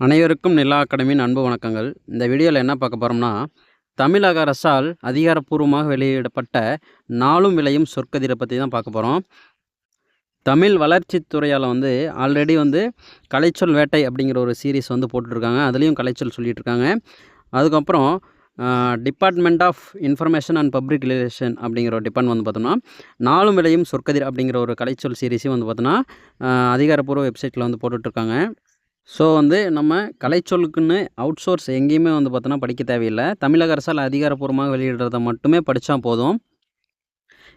அனைவருக்கும் நிலா அகாடமியின் அன்பு வணக்கங்கள். இந்த வீடியோவில் என்ன பார்க்க போகிறோம்னா தமிழக அரசால் அதிகாரப்பூர்வமாக வெளியிடப்பட்ட நாளும் விளையும் சொற்கதிரை பற்றி தான் பார்க்க போகிறோம் தமிழ் வளர்ச்சித்துறையால் வந்து ஆல்ரெடி வந்து கலைச்சொல் வேட்டை அப்படிங்கிற ஒரு சீரீஸ் வந்து போட்டுட்ருக்காங்க. அதுலேயும் கலைச்சொல் சொல்லிகிட்ருக்காங்க அதுக்கப்புறம் department of information and public relation அப்படிங்கிற ஒரு டிபார்ட்மெண்ட் வந்து பார்த்தோம்னா நாளும் விளையும் சொற்கதிர் அப்படிங்கிற ஒரு கலைச்சொல் சீரீஸையும் வந்து பார்த்தோன்னா அதிகாரப்பூர்வ வெப்சைட்டில் வந்து போட்டுட்ருக்காங்க. ஸோ வந்து நம்ம கலைச்சொல்லுக்குன்னு அவுட் சோர்ஸ் எங்கேயுமே வந்து பார்த்தோன்னா படிக்க தேவையில்லை. தமிழக அரசால் அதிகாரப்பூர்வமாக வெளியிடுறத மட்டுமே படித்தா போதும்.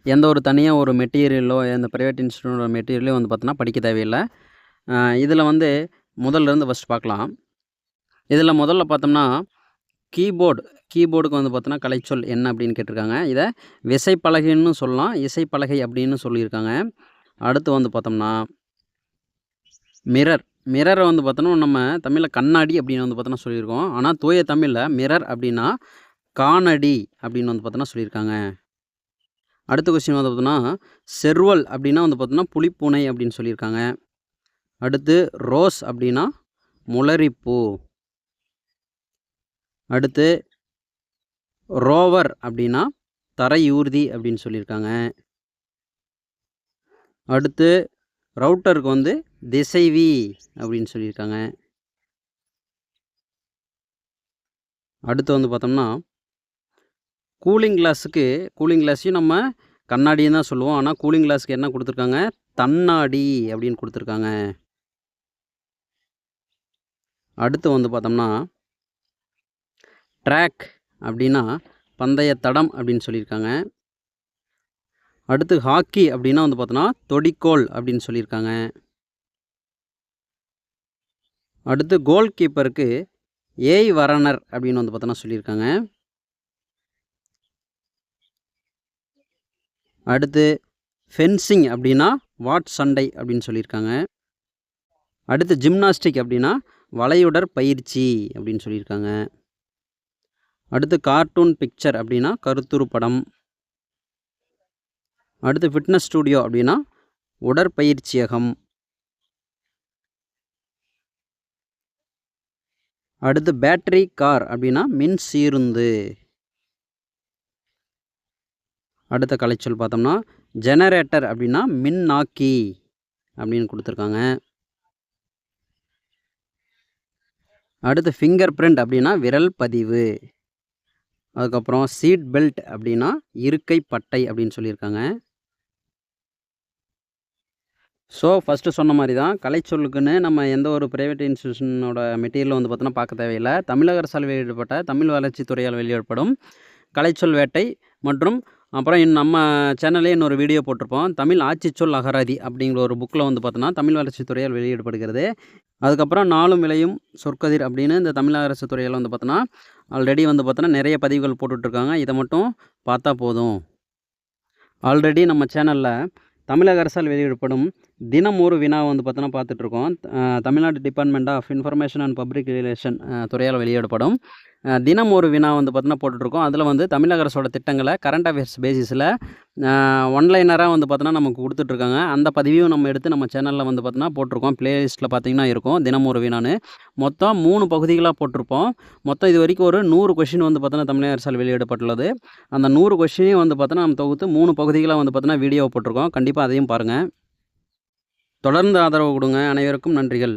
எந்த ஒரு தனியாக ஒரு மெட்டீரியலோ எந்த ப்ரைவேட் இன்ஸ்டியூட்டோட மெட்டீரியலோ வந்து பார்த்தோன்னா படிக்க தேவையில்லை. இதில் வந்து முதல்லேருந்து ஃபஸ்ட் பார்க்கலாம். இதில் முதல்ல பார்த்தோம்னா கீபோர்டு கீபோர்டுக்கு வந்து பார்த்தோன்னா கலைச்சொல் என்ன அப்படின்னு கேட்டிருக்காங்க. இதை விசைப்பலகைன்னு சொல்லலாம். இசைப்பலகை அப்படின்னு சொல்லியிருக்காங்க. அடுத்து வந்து பார்த்தோம்னா மிரர் மிரரை வந்து பார்த்தோன்னா நம்ம தமிழில் கண்ணாடி அப்படின்னு வந்து பார்த்தோன்னா சொல்லியிருக்கோம். ஆனால் தூய தமிழில் மிரர் அப்படின்னா காணடி அப்படின்னு வந்து பார்த்தோன்னா சொல்லியிருக்காங்க. அடுத்த கொஸ்டின் வந்து பார்த்தோன்னா செர்வல் அப்படின்னா வந்து பார்த்தோன்னா புளிப்பூனை அப்படின்னு சொல்லியிருக்காங்க. அடுத்து ரோஸ் அப்படின்னா முளரிப்பூ. அடுத்து ரோவர் அப்படின்னா தரையூர்தி அப்படின்னு சொல்லியிருக்காங்க. அடுத்து ரவுட்டருக்கு வந்து திசைவி அப்படின்னு சொல்லியிருக்காங்க. அடுத்து வந்து பார்த்தோம்னா கூலிங் கிளாஸுக்கு கூலிங் கிளாஸையும் நம்ம கண்ணாடின்னு தான் சொல்லுவோம். ஆனால் கூலிங் கிளாஸுக்கு என்ன கொடுத்துருக்காங்க? தன்னாடி அப்படின்னு கொடுத்துருக்காங்க. அடுத்து வந்து பார்த்தோம்னா ட்ராக் அப்படின்னா பந்தய தடம் அப்படின்னு சொல்லியிருக்காங்க. அடுத்து ஹாக்கி அப்படின்னா வந்து பார்த்தோன்னா தொடிக்கோல் அப்படின்னு சொல்லியிருக்காங்க. அடுத்து கோல் கீப்பருக்கு ஏய் வரணர் அப்படின்னு வந்து பார்த்தோன்னா சொல்லியிருக்காங்க. அடுத்து ஃபென்சிங் அப்படின்னா வாட் சண்டை அப்படின்னு சொல்லியிருக்காங்க. அடுத்து ஜிம்னாஸ்டிக் அப்படின்னா வளையுடர் பயிற்சி அப்படின்னு சொல்லியிருக்காங்க. அடுத்து கார்ட்டூன் பிக்சர் அப்படின்னா கருத்துரு படம். அடுத்து ஃபிட்னஸ் ஸ்டூடியோ அப்படின்னா உடற்பயிற்சியகம். அடுத்து பேட்டரி கார் அப்படின்னா மின் சீருந்து அடுத்த கலைச்சொல் பார்த்தோம்னா ஜெனரேட்டர் அப்படின்னா மின்னாக்கி அப்படின்னு கொடுத்துருக்காங்க. அடுத்து ஃபிங்கர் பிரிண்ட் அப்படின்னா விரல் பதிவு. அதுக்கப்புறம் சீட் பெல்ட் அப்படின்னா இருக்கை பட்டை அப்படின்னு சொல்லியிருக்காங்க. ஸோ ஃபஸ்ட்டு சொன்ன மாதிரி தான் கலைச்சொல்லுக்குன்னு நம்ம எந்த ஒரு ப்ரைவேட் இன்ஸ்டியூஷனோட மெட்டீரியல் வந்து பார்த்தோன்னா பார்க்க தேவையில்லை. தமிழக அரசால் வெளியிடப்பட்ட தமிழ் வளர்ச்சித்துறையால் வெளியிடப்படும் கலைச்சொல் வேட்டை மற்றும் அப்புறம் இன் நம்ம சேனல்லே இன்னொரு வீடியோ போட்டிருப்போம். தமிழ் ஆட்சிச்சொல் அகராதி அப்படிங்கிற ஒரு புக்கில் வந்து பார்த்தோன்னா தமிழ் வளர்ச்சித்துறையால் வெளியிடப்படுகிறது. அதுக்கப்புறம் நாளும் விளையும் சொற்கதிர் அப்படின்னு இந்த தமிழக அரசு துறையில் வந்து பார்த்தோன்னா ஆல்ரெடி வந்து பார்த்தோன்னா நிறைய பதிவுகள் போட்டுட்ருக்காங்க. இதை மட்டும் பார்த்தா போதும். ஆல்ரெடி நம்ம சேனலில் தமிழக அரசால் வெளியிடப்படும் தினம் ஒரு வினா வந்து பார்த்தோன்னா பார்த்துட்ருக்கோம். Tamil Nadu department of information and public relation துறையால் வெளியிடப்படும். தினம் ஒரு வினா வந்து பார்த்தோன்னா போட்டுட்ருக்கோம். அதில் வந்து தமிழக அரசோட திட்டங்களை கரண்ட் அஃபேர்ஸ் பேசிஸில் ஒன்லைனராக வந்து பார்த்தோன்னா நமக்கு கொடுத்துட்ருக்காங்க. அந்த பதிவையும் நம்ம எடுத்து நம்ம சேனலில் வந்து பார்த்தோன்னா போட்டிருக்கோம். ப்ளேலிஸ்ட்டில் பார்த்திங்கன்னா இருக்கும். தினம் ஒரு வினான்னு. மொத்தம் மூணு பகுதிகளாக போட்டிருப்போம். மொத்தம் இது வரைக்கும் ஒரு நூறு கொஷின் வந்து பார்த்தோன்னா தமிழக அரசால் வெளியிடப்பட்டுள்ளது. அந்த நூறு கொஷினையும் வந்து பார்த்தோன்னா நம்ம தொகுத்து மூணு பகுதிகளாக வந்து பார்த்தோன்னா வீடியோ போட்டிருக்கோம். கண்டிப்பாக அதையும் பாருங்கள் தொடர்ந்து ஆதரவு கொடுங்க அனைவருக்கும் நன்றிகள்.